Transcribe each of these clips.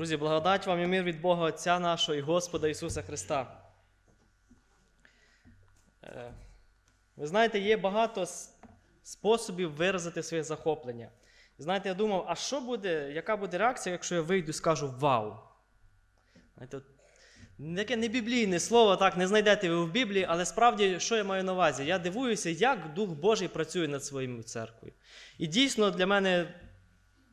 Друзі, благодать вам і мир від Бога Отця нашого і Господа Ісуса Христа. Е, Ви знаєте, є багато способів виразити своє захоплення. Знаєте, я думав, а що буде, яка буде реакція, якщо я вийду і скажу вау? Знаєте, от, Яке не біблійне слово, так, не знайдете ви в Біблії, але справді, що я маю на увазі? Я дивуюся, як Дух Божий працює над своєю церквою. І дійсно для мене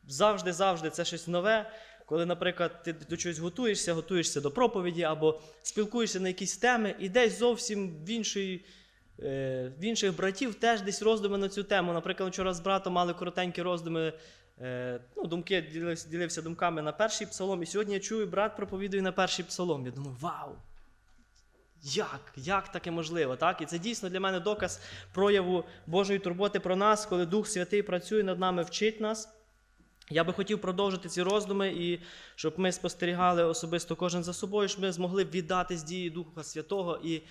завжди-завжди це щось нове, коли, наприклад, ти до чогось готуєшся, готуєшся до проповіді або спілкуєшся на якісь теми, і десь зовсім в іншої. е, В інших братів теж десь роздуми на цю тему. Наприклад, вчора з братом мали коротенькі роздуми, е, ну, думки ділився, ділився думками на перший псалом. І сьогодні я чую, брат проповідує на перший псалом. Я думаю, вау! Як? Як таке можливо? Так? І це дійсно для мене доказ прояву Божої турботи про нас, коли Дух Святий працює над нами, вчить нас. Я би хотів продовжити ці роздуми, і щоб ми спостерігали особисто кожен за собою, щоб ми змогли віддатись дії Духа Святого і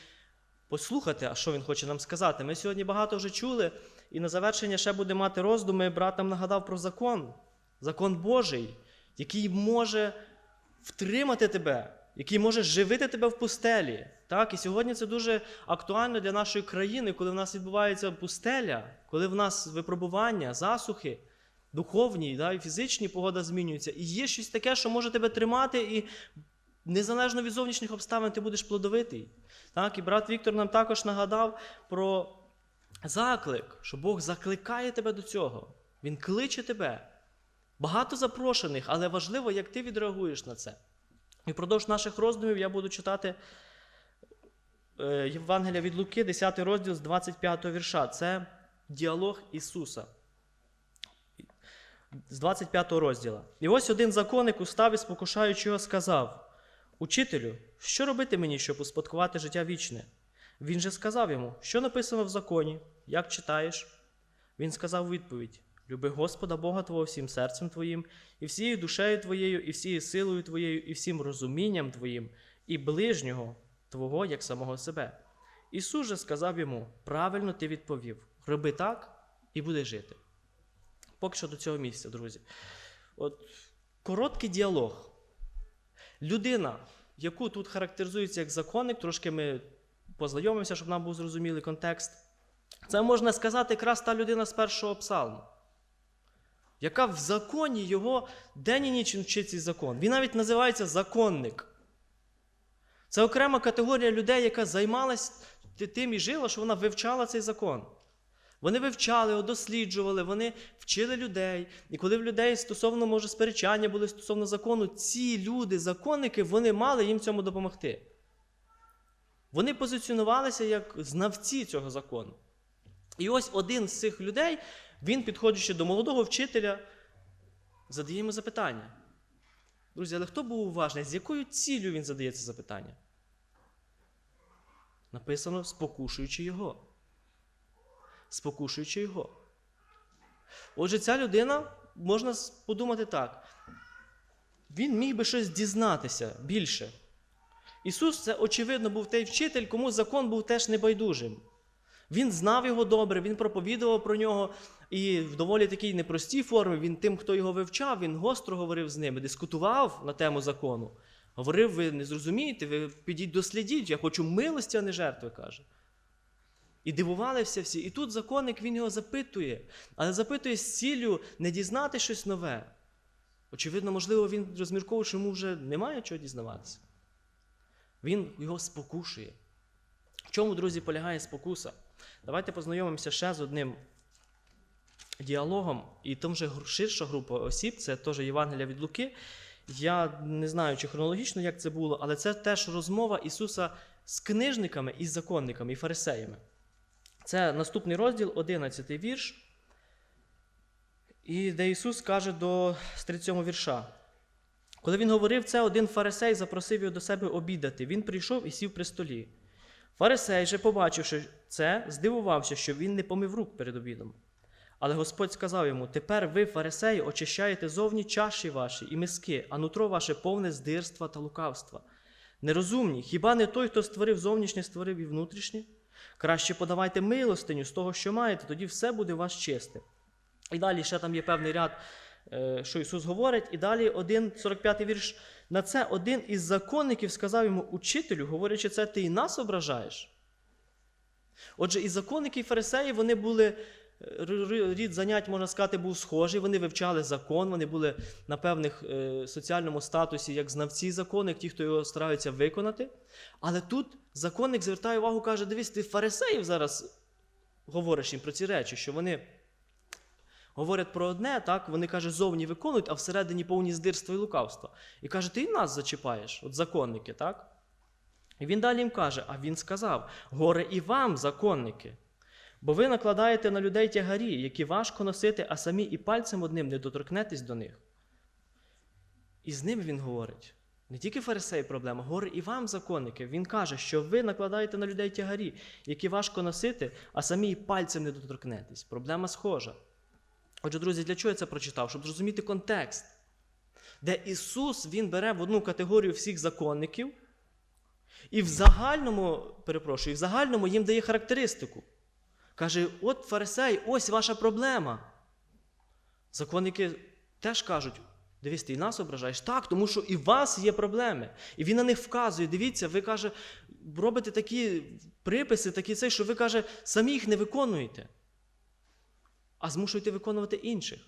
послухати, а що він хоче нам сказати. Ми сьогодні багато вже чули, і на завершення ще буде мати роздуми. Брат нам нагадав про закон, закон Божий, який може втримати тебе, який може живити тебе в пустелі. Так? І сьогодні це дуже актуально для нашої країни, коли в нас відбувається пустеля, коли в нас випробування, засухи. Духовні да, і фізичні погода змінюється. І є щось таке, що може тебе тримати, і незалежно від зовнішніх обставин ти будеш плодовитий. Так? І брат Віктор нам також нагадав про заклик, що Бог закликає тебе до цього. Він кличе тебе. Багато запрошених, але важливо, як ти відреагуєш на це. І впродовж наших роздумів я буду читати е, Євангелія від Луки, 10 розділ з 25 вірша. Це діалог Ісуса. З 25 розділу. І ось один законник устав і спокушаючи його сказав: Учителю, що робити мені, щоб успадкувати життя вічне? Він же сказав йому, що написано в законі, як читаєш? Він сказав відповідь: Люби Господа Бога Твого всім серцем Твоїм, і всією душею Твоєю, і всією силою Твоєю, і всім розумінням Твоїм, і ближнього Твого, як самого себе. Ісус же сказав йому: Правильно ти відповів: роби так і буде жити. Поки що до цього місця, друзі. От короткий діалог. Людина, яку тут характеризується як законник, трошки ми познайомимося, щоб нам був зрозумілий контекст. Це можна сказати якраз та людина з першого псалму, яка в законі його день і ніч вчить цей закон. Він навіть називається законник. Це окрема категорія людей, яка займалась тим і жила, що вона вивчала цей закон. Вони вивчали, досліджували, вони вчили людей. І коли в людей стосовно, може, сперечання були стосовно закону, ці люди, законники, вони мали їм цьому допомогти. Вони позиціонувалися як знавці цього закону. І ось один з цих людей, він, підходячи до молодого вчителя, задає йому запитання. Друзі, але хто був уважний? З якою ціллю він задає це запитання? Написано, спокушуючи його. Спокушуючи його. Отже, ця людина, можна подумати так, він міг би щось дізнатися більше. Ісус, це, очевидно, був той вчитель, кому закон був теж небайдужим. Він знав його добре, він проповідував про нього і в доволі такій непростій формі. Він тим, хто його вивчав, він гостро говорив з ними, дискутував на тему закону. Говорив, ви не зрозумієте, ви підіть дослідіть, я хочу милості, а не жертви, каже. І дивувалися всі. І тут законник він його запитує, але запитує з ціллю не дізнати щось нове. Очевидно, можливо, він розмірковує, що йому вже немає чого дізнаватися. Він його спокушує. В чому, друзі, полягає спокуса? Давайте познайомимося ще з одним діалогом, і там же ширша група осіб, це теж Євангелія від Луки. Я не знаю, чи хронологічно як це було, але це теж розмова Ісуса з книжниками і законниками, і фарисеями. Це наступний розділ, 11 вірш. І де Ісус каже до з 37 вірша. Коли він говорив це, один фарисей запросив його до себе обідати. Він прийшов і сів при столі. Фарисей же, побачивши це, здивувався, що він не помив рук перед обідом. Але Господь сказав йому: Тепер ви, фарисеї, очищаєте зовні чаші ваші і миски, а нутро ваше повне здирства та лукавства. Нерозумні, хіба не той, хто створив зовнішнє, створив і внутрішнє? Краще подавайте милостиню з того, що маєте, тоді все буде у вас чисте. І далі ще там є певний ряд е, що Ісус говорить, і далі 1,45 вірш. На це один із законників сказав йому, учителю, говорячи це, ти і нас ображаєш. Отже, і законники, і фарисеї, вони були, рід занять, можна сказати, був схожий, вони вивчали закон, вони були на певних е, соціальному статусі як знавці закону, як ті, хто його стараються виконати. Але тут законник звертає увагу, каже: дивись, ти фарисеїв зараз говориш їм про ці речі, що вони говорять про одне, так, вони каже, зовні виконують, а всередині повні здирства і лукавства. І каже, ти і нас зачіпаєш, от законники, так? І він далі їм каже: а він сказав: горе і вам, законники, бо ви накладаєте на людей тягарі, які важко носити, а самі і пальцем одним не доторкнетесь до них. І з ними він говорить. Не тільки фарисеї проблема, горе і вам, законники. Він каже, що ви накладаєте на людей тягарі, які важко носити, а самі і пальцем не доторкнетесь. Проблема схожа. Отже, друзі, для чого я це прочитав? Щоб зрозуміти контекст, де Ісус Він бере в одну категорію всіх законників, і в загальному, перепрошую, і в загальному їм дає характеристику. Каже: от фарисей, ось ваша проблема. Законники теж кажуть: дивись, ти і нас ображаєш. Так, тому що і у вас є проблеми. І він на них вказує: дивіться, ви каже, робите такі приписи, такі цей, що ви каже, самі їх не виконуєте, а змушуєте виконувати інших.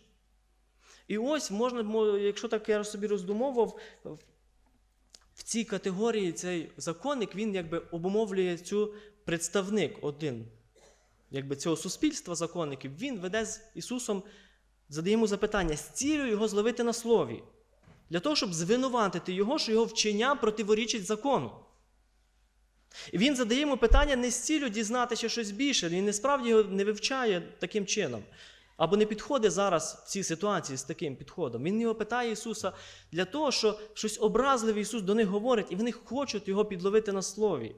І ось можна, якщо так я собі роздумовував, в цій категорії цей законник він якби обумовлює цю представник один якби цього суспільства законників, він веде з Ісусом, задає йому запитання з цілею його зловити на слові, для того, щоб звинуватити його, що його вчення противорічить закону. І він задає йому питання не з цілею дізнатися щось більше, він насправді його не вивчає таким чином. Або не підходить зараз в цій ситуації з таким підходом. Він його питає Ісуса для того, що щось образливе Ісус до них говорить, і вони хочуть його підловити на слові.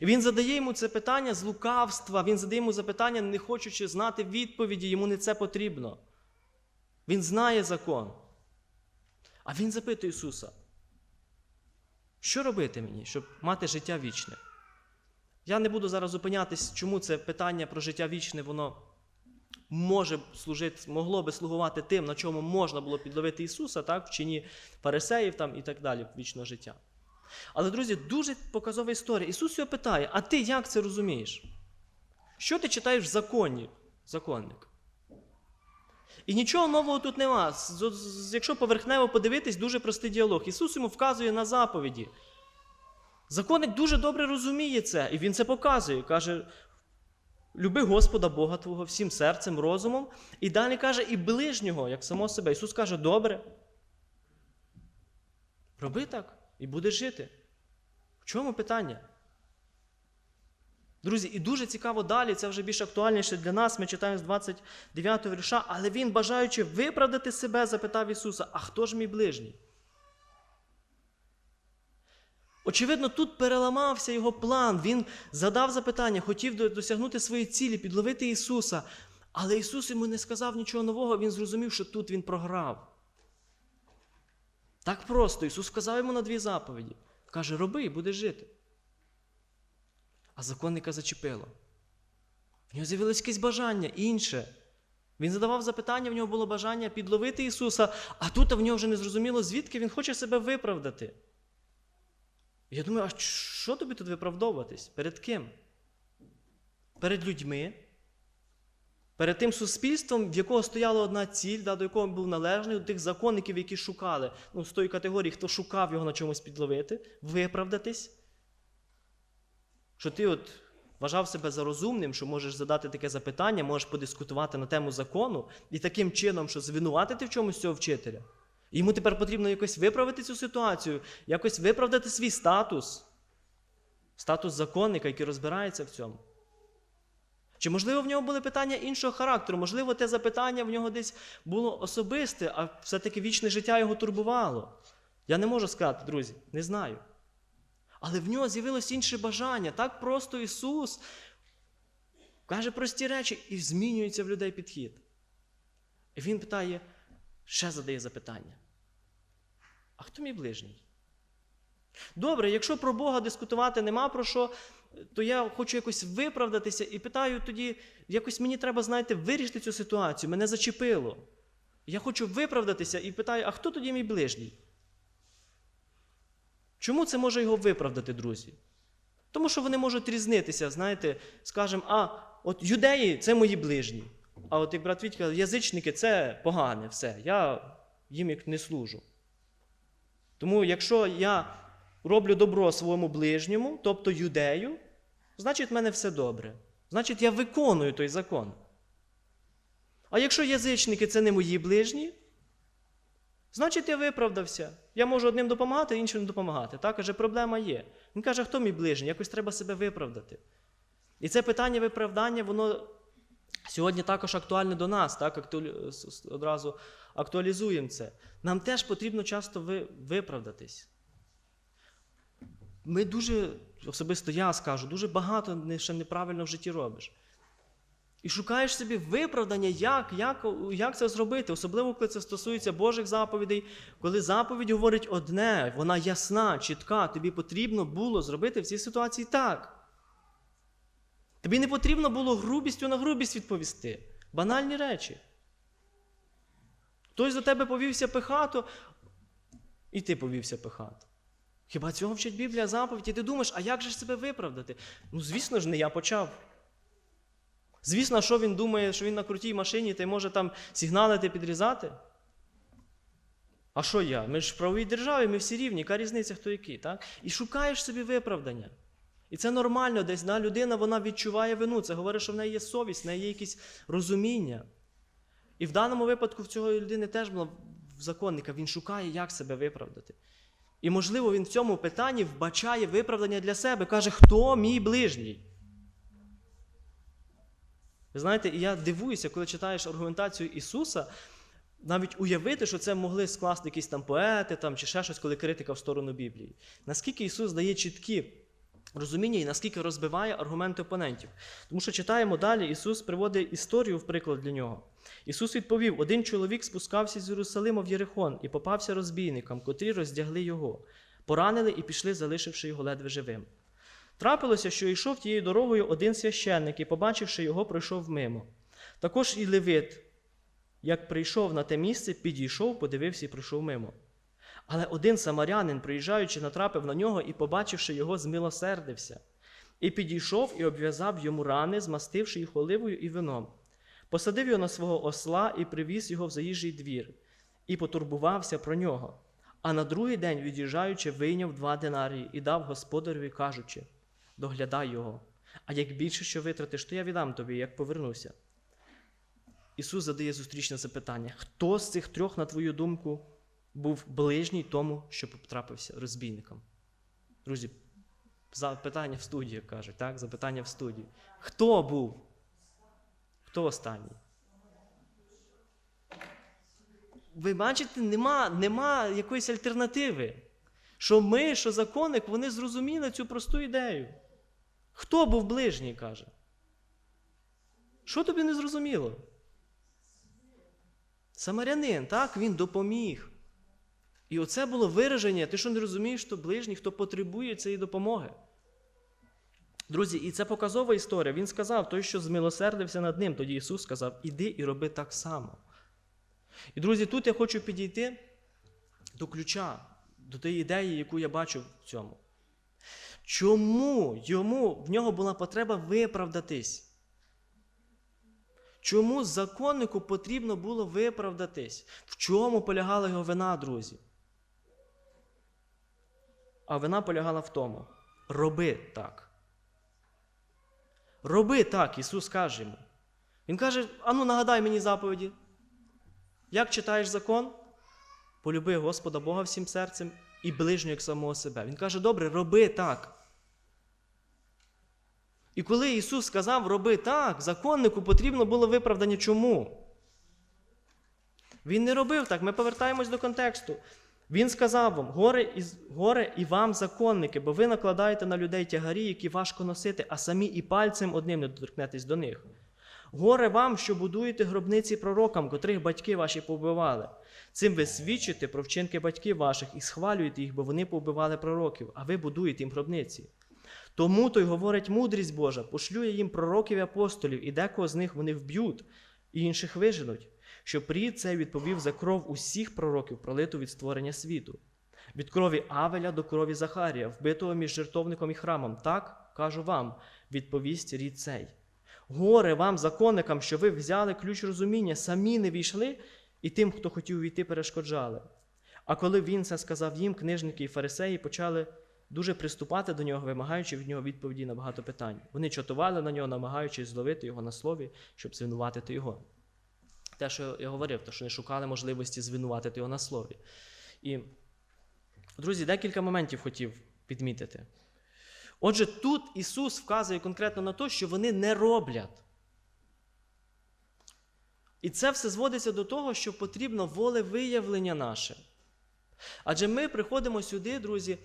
І він задає йому це питання з лукавства, він задає йому запитання, не хочучи знати відповіді, йому не це потрібно. Він знає закон. А він запитує Ісуса, що робити мені, щоб мати життя вічне? Я не буду зараз зупинятись, чому це питання про життя вічне, воно може служити, могло би слугувати тим, на чому можна було підловити Ісуса, так, в чині фарисеїв там, і так далі, вічного життя. Але, друзі, дуже показова історія. Ісус його питає: а ти як це розумієш? Що ти читаєш в законі, законник? І нічого нового тут нема. Якщо поверхнево подивитись, дуже простий діалог. Ісус йому вказує на заповіді. Законник дуже добре розуміє це, і він це показує. Каже: люби Господа Бога Твого всім серцем, розумом. І далі каже, і ближнього, як само себе. Ісус каже, добре. Роби так і будеш жити. В чому питання? Друзі, і дуже цікаво далі, це вже більш актуальніше для нас. Ми читаємо з 29 вірша, але він, бажаючи виправдати себе, запитав Ісуса: А хто ж мій ближній? Очевидно, тут переламався його план. Він задав запитання, хотів досягнути своєї цілі, підловити Ісуса. Але Ісус йому не сказав нічого нового, він зрозумів, що тут він програв. Так просто. Ісус сказав йому на дві заповіді. Каже, роби і будеш жити. А законника зачепило. В нього з'явилось якесь бажання інше. Він задавав запитання, в нього було бажання підловити Ісуса, а тут в нього вже не зрозуміло, звідки він хоче себе виправдати. Я думаю, а що тобі тут виправдовуватись? Перед ким? Перед людьми, перед тим суспільством, в якого стояла одна ціль, да, до якого був належний, до тих законників, які шукали, ну, з тої категорії, хто шукав його на чомусь підловити, виправдатись. Що ти от вважав себе за розумним, що можеш задати таке запитання, можеш подискутувати на тему закону, і таким чином, що звинуватити в чомусь цього вчителя. І Йому тепер потрібно якось виправити цю ситуацію, якось виправдати свій статус, статус законника, який розбирається в цьому. Чи, можливо, в нього були питання іншого характеру? Можливо, те запитання в нього десь було особисте, а все-таки вічне життя його турбувало. Я не можу сказати, друзі, не знаю. Але в нього з'явилось інше бажання. Так просто Ісус каже прості речі і змінюється в людей підхід. І Він питає, ще задає запитання. А хто мій ближній? Добре, якщо про Бога дискутувати нема про що, то я хочу якось виправдатися і питаю тоді, якось мені треба, знаєте, вирішити цю ситуацію. Мене зачепило. Я хочу виправдатися і питаю, а хто тоді мій ближній? Чому це може його виправдати, друзі? Тому що вони можуть різнитися, знаєте, скажемо, а от юдеї це мої ближні. А от як брат Вітька, язичники це погане все. Я їм як не служу. Тому якщо я роблю добро своєму ближньому, тобто юдею, значить в мене все добре. Значить, я виконую той закон. А якщо язичники це не мої ближні, значить я виправдався. Я можу одним допомагати, іншим не допомагати. Так, каже, проблема є. Він каже, хто мій ближній? Якось треба себе виправдати. І це питання виправдання, воно сьогодні також актуальне до нас, так, одразу актуалізуємо це. Нам теж потрібно часто виправдатись. Ми дуже, особисто я скажу, дуже багато ще неправильно в житті робиш. І шукаєш собі виправдання, як, як, як це зробити, особливо коли це стосується Божих заповідей, коли заповідь говорить одне, вона ясна, чітка, тобі потрібно було зробити в цій ситуації так. Тобі не потрібно було грубістю на грубість відповісти. Банальні речі. Хтось до тебе повівся пихато, і ти повівся пихато. Хіба цього вчить Біблія заповідь? І ти думаєш, а як же себе виправдати? Ну, звісно ж, не я почав. Звісно, що він думає, що він на крутій машині та й може там сигналити, підрізати? А що я? Ми ж в правовій державі, ми всі рівні, яка різниця, хто який, так? І шукаєш собі виправдання. І це нормально, десь да? людина вона відчуває вину. Це говорить, що в неї є совість, в неї є якісь розуміння. І в даному випадку в цього людини теж було в законника, він шукає, як себе виправдати. І, можливо, він в цьому питанні вбачає виправдання для себе, каже, хто мій ближній? Ви знаєте, і я дивуюся, коли читаєш аргументацію Ісуса, навіть уявити, що це могли скласти якісь там поети там, чи ще щось, коли критика в сторону Біблії. Наскільки Ісус дає чіткі розуміння і наскільки розбиває аргументи опонентів. Тому що читаємо далі, Ісус приводить історію в приклад для нього. Ісус відповів: один чоловік спускався з Єрусалима в Єрихон і попався розбійникам, котрі роздягли його, поранили і пішли, залишивши його ледве живим. Трапилося, що йшов тією дорогою один священник і, побачивши його, пройшов мимо. Також і Левит, як прийшов на те місце, підійшов, подивився і пройшов мимо. Але один самарянин, приїжджаючи, натрапив на нього і, побачивши його, змилосердився. І підійшов і обв'язав йому рани, змастивши їх оливою і вином. Посадив його на свого осла і привіз його в заїжджий двір, і потурбувався про нього. А на другий день, від'їжджаючи, вийняв два динарії і дав господареві, кажучи: доглядай його. А як більше що витратиш, то я віддам тобі, як повернуся. Ісус задає зустрічне запитання: хто з цих трьох, на твою думку, був ближній тому, що потрапився розбійником? Друзі, запитання в студії кажуть, так? Запитання в студії. Хто був? Хто останній? Ви бачите, нема, нема якоїсь альтернативи. Що ми, що законник, вони зрозуміли цю просту ідею. Хто був ближній, каже? Що тобі не зрозуміло? Самарянин, так, він допоміг. І оце було вираження, ти що не розумієш, що ближній, хто потребує цієї допомоги. Друзі, і це показова історія. Він сказав, той, що змилосердився над ним, тоді Ісус сказав, іди і роби так само. І, друзі, тут я хочу підійти до ключа, до тієї ідеї, яку я бачу в цьому. Чому йому в нього була потреба виправдатись? Чому законнику потрібно було виправдатись? В чому полягала його вина, друзі? А вина полягала в тому: роби так. Роби так, Ісус каже йому. Він каже: ану, нагадай мені заповіді. Як читаєш закон? Полюби Господа Бога всім серцем і ближнього як самого себе. Він каже, добре, роби так. І коли Ісус сказав, роби так, законнику потрібно було виправдання чому? Він не робив так. Ми повертаємось до контексту. Він сказав вам: горе і, горе і вам, законники, бо ви накладаєте на людей тягарі, які важко носити, а самі і пальцем одним не доторкнетесь до них. Горе вам, що будуєте гробниці пророкам, котрих батьки ваші повбивали. Цим ви свідчите про вчинки батьків ваших і схвалюєте їх, бо вони повбивали пророків, а ви будуєте їм гробниці. Тому то й говорить мудрість Божа, пошлює їм пророків і апостолів, і декого з них вони вб'ють, і інших виженуть. Щоб рід цей відповів за кров усіх пророків, пролиту від створення світу. Від крові Авеля до крові Захарія, вбитого між жертовником і храмом. Так, кажу вам, відповість рід цей. Горе вам, законникам, що ви взяли ключ розуміння, самі не війшли, і тим, хто хотів увійти, перешкоджали. А коли він це сказав їм, книжники і фарисеї почали дуже приступати до нього, вимагаючи від нього відповіді на багато питань. Вони чатували на нього, намагаючись зловити його на слові, щоб звинуватити його. Те, що я говорив, то що не шукали можливості звинуватити його на слові. І, друзі, декілька моментів хотів підмітити. Отже, тут Ісус вказує конкретно на те, що вони не роблять. І це все зводиться до того, що потрібно волевиявлення наше. Адже ми приходимо сюди, друзі,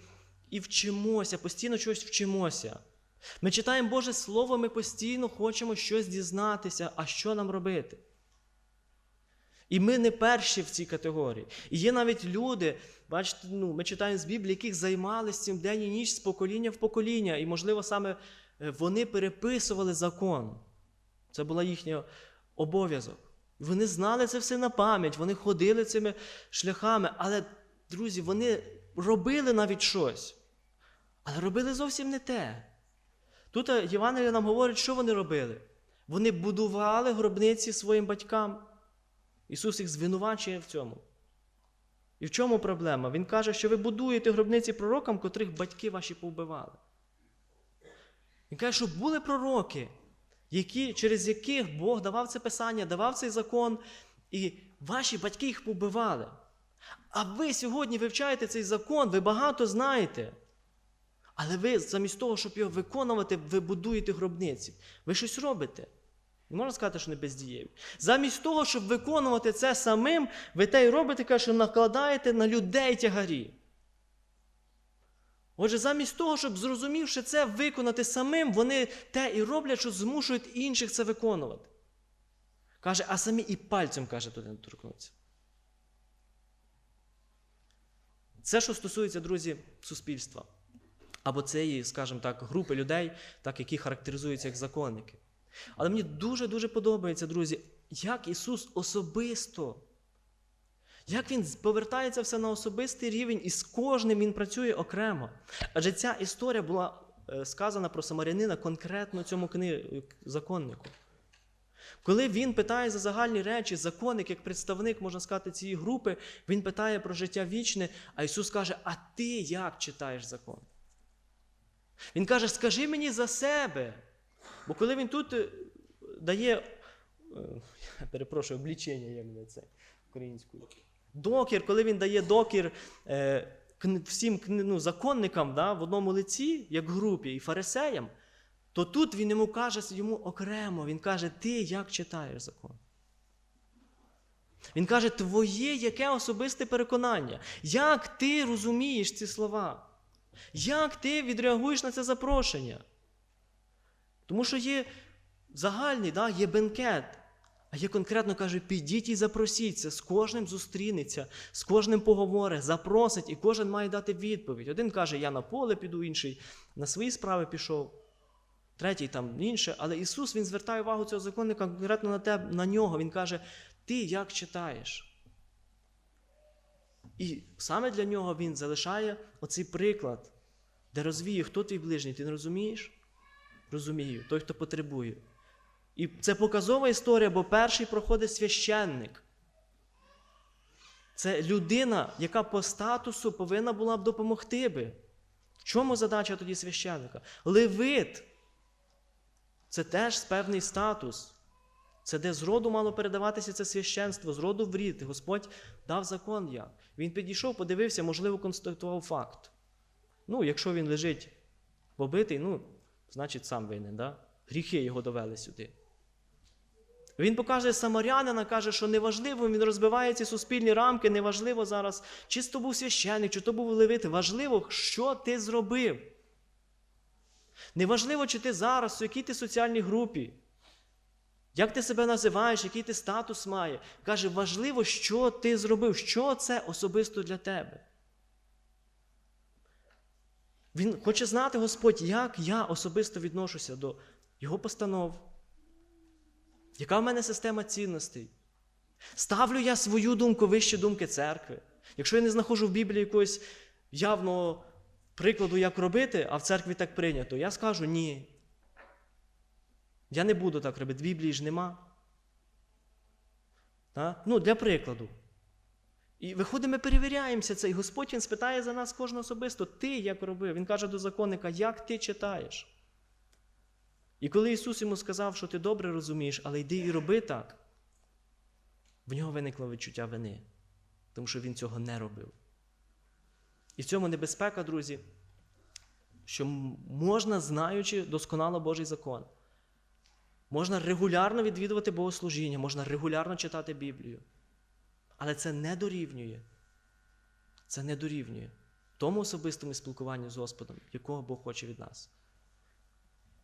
і вчимося, постійно чогось вчимося. Ми читаємо Боже Слово, ми постійно хочемо щось дізнатися, а що нам робити. І ми не перші в цій категорії. І є навіть люди, бачите, ну, ми читаємо з Біблії, яких займалися цим день і ніч з покоління в покоління. І, можливо, саме е, вони переписували закон. Це була їхній обов'язок. Вони знали це все на пам'ять, вони ходили цими шляхами, але, друзі, вони робили навіть щось, але робили зовсім не те. Тут Євангелія нам говорить, що вони робили. Вони будували гробниці своїм батькам. Ісус їх звинувачує в цьому. І в чому проблема? Він каже, що ви будуєте гробниці пророкам, котрих батьки ваші повбивали. Він каже, що були пророки, які, через яких Бог давав це писання, давав цей закон, і ваші батьки їх побивали. А ви сьогодні вивчаєте цей закон, ви багато знаєте. Але ви замість того, щоб його виконувати, ви будуєте гробниці. Ви щось робите. Не можна сказати, що не бездієві. Замість того, щоб виконувати це самим, ви те й робите, що накладаєте на людей тягарі. Отже, замість того, щоб зрозумівши це, виконати самим, вони те і роблять, що змушують інших це виконувати. Каже, а самі і пальцем, каже, туди не торкнуться. Це, що стосується, друзі, суспільства. Або цієї, скажімо так, групи людей, так, які характеризуються як законники. Але мені дуже-дуже подобається, друзі, як Ісус особисто, як Він повертається все на особистий рівень, і з кожним Він працює окремо. Адже ця історія була е, сказана про самарянина конкретно цьому кни... законнику. Коли він питає за загальні речі, законник, як представник, можна сказати, цієї групи, він питає про життя вічне, а Ісус каже: А ти як читаєш закон? Він каже, скажи мені за себе. Бо коли він тут е, дає, е, я перепрошую, облічення, як мене це українською. Докір, коли він дає докір е, всім ну, законникам да, в одному лиці, як групі, і фарисеям, то тут він йому каже йому окремо, він каже, ти як читаєш закон? Він каже, твоє яке особисте переконання? Як ти розумієш ці слова? Як ти відреагуєш на це запрошення? Тому що є загальний, да, є бенкет. А є конкретно каже, підіть і запросіться, з кожним зустрінеться, з кожним поговорить, запросить, і кожен має дати відповідь. Один каже, я на поле піду, інший на свої справи пішов, третій там інше. Але Ісус Він звертає увагу цього законника конкретно на тебе, на нього. Він каже, ти як читаєш? І саме для нього Він залишає оцей приклад, де розвіє, хто твій ближній, ти не розумієш? Розумію, той, хто потребує. І це показова історія, бо перший проходить священник. Це людина, яка по статусу повинна була б допомогти би. В чому задача тоді священника? Левит. Це теж певний статус. Це де з роду мало передаватися це священство, з роду в рід. Господь дав закон як. Він підійшов, подивився, можливо, констатував факт. Ну, якщо він лежить побитий, ну, значить сам винен. Да? Гріхи його довели сюди. Він покаже самарянина, каже, що неважливо, він розбиває ці суспільні рамки, неважливо зараз, чи то був священник, чи то був левит. Важливо, що ти зробив. Неважливо, чи ти зараз, у якій ти соціальній групі. Як ти себе називаєш, який ти статус має. Каже, важливо, що ти зробив, що це особисто для тебе. Він хоче знати, Господь, як я особисто відношуся до Його постанов. Яка в мене система цінностей? Ставлю я свою думку вище думки церкви. Якщо я не знаходжу в Біблії якогось явного прикладу, як робити, а в церкві так прийнято, я скажу ні. Я не буду так робити. В Біблії ж нема. Та? Ну, для прикладу. І виходимо, ми перевіряємося це, і Господь Він спитає за нас кожного особисто, ти як робив? Він каже до законника, як ти читаєш? І коли Ісус йому сказав, що ти добре розумієш, але йди і роби так, в нього виникло відчуття вини, тому що він цього не робив. І в цьому небезпека, друзі, що можна, знаючи досконало Божий закон, можна регулярно відвідувати богослужіння, можна регулярно читати Біблію. Але це не дорівнює. Це не дорівнює тому особистому спілкуванню з Господом, якого Бог хоче від нас.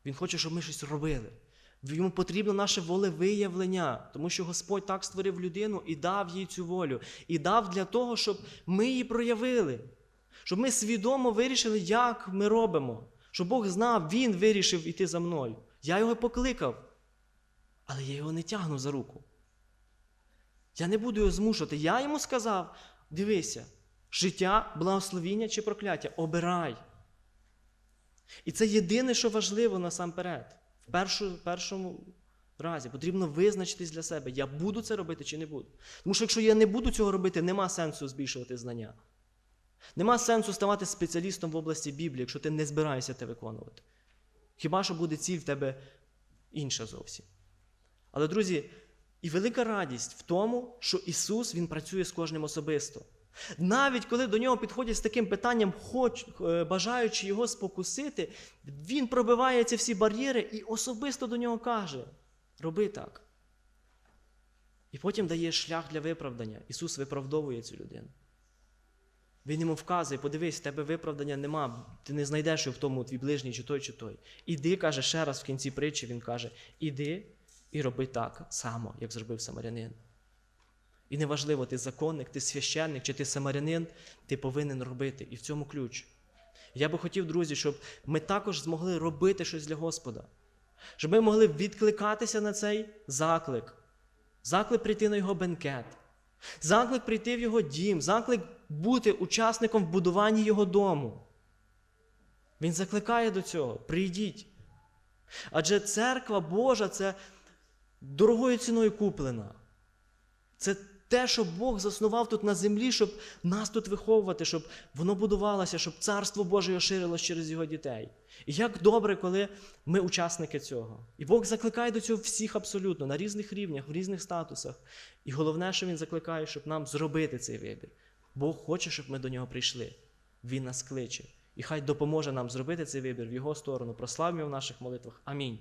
Він хоче, щоб ми щось робили. Йому потрібно наше волевиявлення, тому що Господь так створив людину і дав їй цю волю. І дав для того, щоб ми її проявили. Щоб ми свідомо вирішили, як ми робимо. Щоб Бог знав, Він вирішив іти за мною. Я його покликав, але я його не тягну за руку. Я не буду його змушувати. Я йому сказав: дивися, життя, благословіння чи прокляття, обирай. І це єдине, що важливо насамперед. В першу, першому разі потрібно визначитись для себе, я буду це робити чи не буду. Тому що якщо я не буду цього робити, нема сенсу збільшувати знання. Нема сенсу ставати спеціалістом в області Біблії, якщо ти не збираєшся це виконувати. Хіба що буде ціль в тебе інша зовсім. Але, друзі, і велика радість в тому, що Ісус Він працює з кожним особисто. Навіть коли до нього підходять з таким питанням, хоч, е, бажаючи його спокусити, він пробиває ці всі бар'єри і особисто до нього каже: роби так. І потім дає шлях для виправдання. Ісус виправдовує цю людину. Він йому вказує, подивись, в тебе виправдання нема, ти не знайдеш його в тому твій ближній чи той, чи той. Іди, каже, ще раз в кінці притчі, він каже: іди і роби так само, як зробив самарянин. І неважливо, ти законник, ти священник чи ти самарянин, ти повинен робити. І в цьому ключ. Я би хотів, друзі, щоб ми також змогли робити щось для Господа. Щоб ми могли відкликатися на цей заклик. Заклик прийти на його бенкет. Заклик прийти в його дім, заклик бути учасником в будуванні його дому. Він закликає до цього. Прийдіть. Адже церква Божа це дорогою ціною куплена. Це те, що Бог заснував тут на землі, щоб нас тут виховувати, щоб воно будувалося, щоб царство Боже ширилось через його дітей. І як добре, коли ми учасники цього. І Бог закликає до цього всіх абсолютно, на різних рівнях, в різних статусах. І головне, що Він закликає, щоб нам зробити цей вибір. Бог хоче, щоб ми до нього прийшли. Він нас кличе. І хай допоможе нам зробити цей вибір в Його сторону. Прославимо в наших молитвах. Амінь.